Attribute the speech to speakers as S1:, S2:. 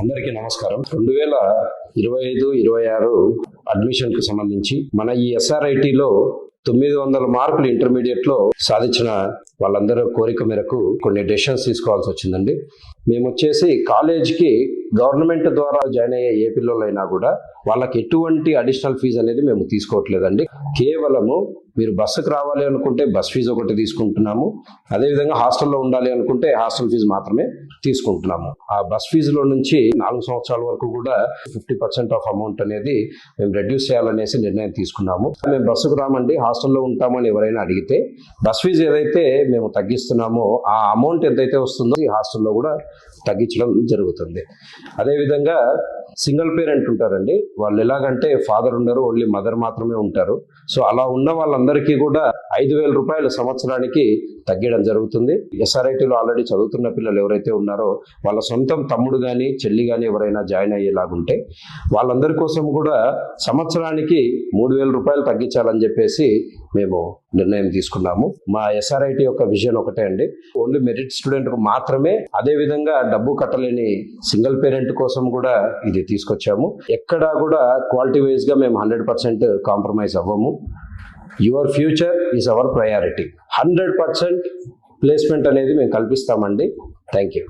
S1: అందరికీ నమస్కారం. రెండు వేల ఇరవై ఐదు ఇరవై ఆరు అడ్మిషన్కు సంబంధించి మన ఈ ఎస్ఆర్ఐటిలో తొమ్మిది వందల మార్కులు ఇంటర్మీడియట్లో సాధించిన వాళ్ళందరూ కోరిక మేరకు కొన్ని డెసిషన్స్ తీసుకోవాల్సి వచ్చిందండి. మేము వచ్చేసి కాలేజ్కి గవర్నమెంట్ ద్వారా జాయిన్ అయ్యే ఏ పిల్లలైనా కూడా వాళ్ళకి ఎటువంటి అడిషనల్ ఫీజు అనేది మేము తీసుకోవట్లేదండి. కేవలము మీరు బస్సుకు రావాలి అనుకుంటే బస్ ఫీజు ఒకటి తీసుకుంటున్నాము. అదేవిధంగా హాస్టల్లో ఉండాలి అనుకుంటే హాస్టల్ ఫీజు మాత్రమే తీసుకుంటున్నాము. ఆ బస్ ఫీజులో నుంచి నాలుగు సంవత్సరాల వరకు కూడా ఫిఫ్టీ పర్సెంట్ ఆఫ్ అమౌంట్ అనేది మేము రెడ్యూస్ చేయాలనేసి నిర్ణయం తీసుకున్నాము. మేము బస్సుకు రామండి హాస్టల్లో ఉంటామని ఎవరైనా అడిగితే బస్ ఫీజు ఏదైతే మేము తగ్గిస్తున్నామో ఆ అమౌంట్ ఎంతైతే వస్తుందో ఈ హాస్టల్లో కూడా తగ్గించడం జరుగుతుంది. అదేవిధంగా సింగిల్ పేరెంట్ ఉంటారండి. వాళ్ళు ఎలాగంటే ఫాదర్ ఉండరు ఓన్లీ మదర్ మాత్రమే ఉంటారు. సో అలా ఉన్న వాళ్ళందరికీ కూడా ఐదు వేల రూపాయలు సంవత్సరానికి తగ్గడం జరుగుతుంది. ఎస్ఆర్ఐటీలో ఆల్రెడీ చదువుతున్న పిల్లలు ఎవరైతే ఉన్నారో వాళ్ళ సొంతం తమ్ముడు కానీ చెల్లి కానీ ఎవరైనా జాయిన్ అయ్యేలాగుంటే వాళ్ళందరి కోసం కూడా సంవత్సరానికి మూడు వేల రూపాయలు తగ్గించాలని చెప్పేసి మేము నిర్ణయం తీసుకున్నాము. మా ఎస్ఆర్ఐటి యొక్క విజన్ ఒకటే అండి. ఓన్లీ మెరిట్ స్టూడెంట్కు మాత్రమే అదే విధంగా డబ్బు కట్టలేని సింగిల్ పేరెంట్ కోసం కూడా ఇది తీసుకొచ్చాము. ఎక్కడా కూడా క్వాలిటీ వైజ్గా మేము hundred percent compromise అవ్వము. Your future is our priority. Hundred percent placement అనేది మేము కల్పిస్తామండి. Thank you.